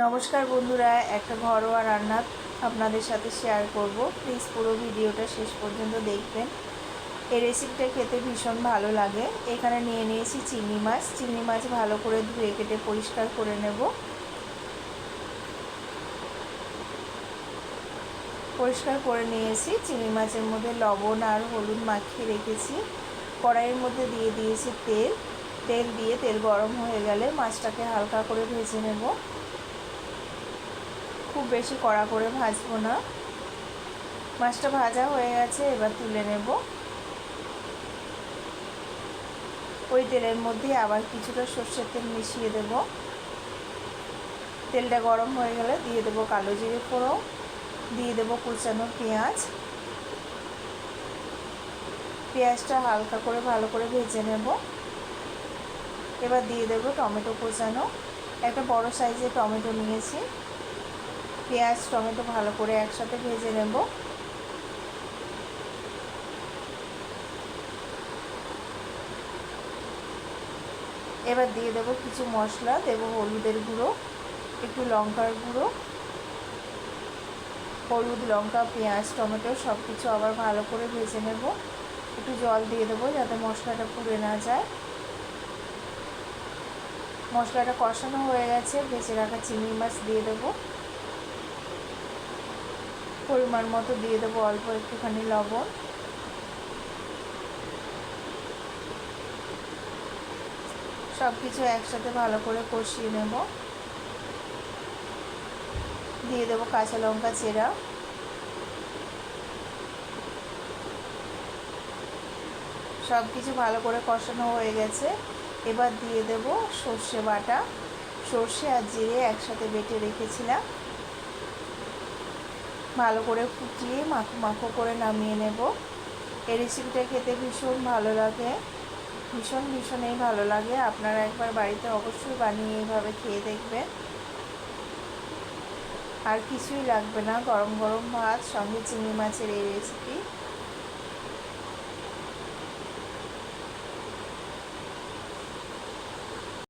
নমস্কার বন্ধুরা, একটা ঘরোয়া রান্না আপনাদের সাথে শেয়ার করব। প্লিজ পুরো ভিডিওটা শেষ পর্যন্ত দেখবেন। এই রেসিপিটা খেতে ভীষণ ভালো লাগে। এখানে নিয়ে নিয়েছি চিংড়ি মাছ। চিংড়ি মাছ ভালো করে ধুয়ে কেটে পরিষ্কার করে নেব। পরিষ্কার করে নিয়েছি। চিংড়ি মাছের মধ্যে লবণ আর হলুদ মাখিয়ে রেখেছি। কড়াইয়ের মধ্যে দিয়ে দিয়েছি তেল। তেল দিয়ে তেল গরম হয়ে গেলে মাছটাকে হালকা করে ভেজে নেব। খুব বেশি কড়া করে ভাজবো না। মাছটা ভাজা হয়ে গেছে, এবার তুলে নেব। ওই তেলের মধ্যে আবার কিছুটা সর্ষের তেল মিশিয়ে দেব। তেলটা গরম হয়ে গেলে দিয়ে দেব কালো জিরে ফোড়ন, দিয়ে দেব কুচানো পেঁয়াজ। পেঁয়াজটা হালকা করে ভালো করে ভেজে নেব। এবার দিয়ে দেব টমেটো কুচানো। একটা বড় সাইজের টমেটো নিয়েছি। পেঁয়াজ, টমেটো ভালো করে একসাথে ভেজে নেব। এবার দিয়ে দেব কিছু মশলা, দেব হলুদের গুঁড়ো, একটু লঙ্কার গুঁড়ো। হলুদ, লঙ্কা, পেঁয়াজ, টমেটো সব কিছু আবার ভালো করে ভেজে নেব। একটু জল দিয়ে দেবো যাতে মশলাটা পুড়ে না যায়। মশলাটা কষানো হয়ে গেছে, ভেজে রাখা চিংড়ি মাছ দিয়ে দেবো। পরিমাণ মতো দিয়ে দেবো অল্প একটুখানি লবণ। সব কিছু একসাথে ভালো করে কষিয়ে নেব। দিয়ে দেবো কাঁচা লঙ্কা চেরা। সব কিছু ভালো করে কষানো হয়ে গেছে। এবার দিয়ে দেব সর্ষে বাটা। সর্ষে আর জিরে একসাথে বেটে রেখেছিলাম। ভালো করে ফুটিয়ে মাখো মাখো করে নামিয়ে নেব। এই রেসিপিটা খেতে ভীষণ ভালো লাগে। ভীষণ, ভীষণই ভালো লাগে। আপনারা একবার বাড়িতে অবশ্যই বানিয়ে এইভাবে খেয়ে দেখবেন। আর কিছুই লাগবে না। গরম গরম ভাত, সঙ্গে চিংড়ি মাছের এই রেসিপি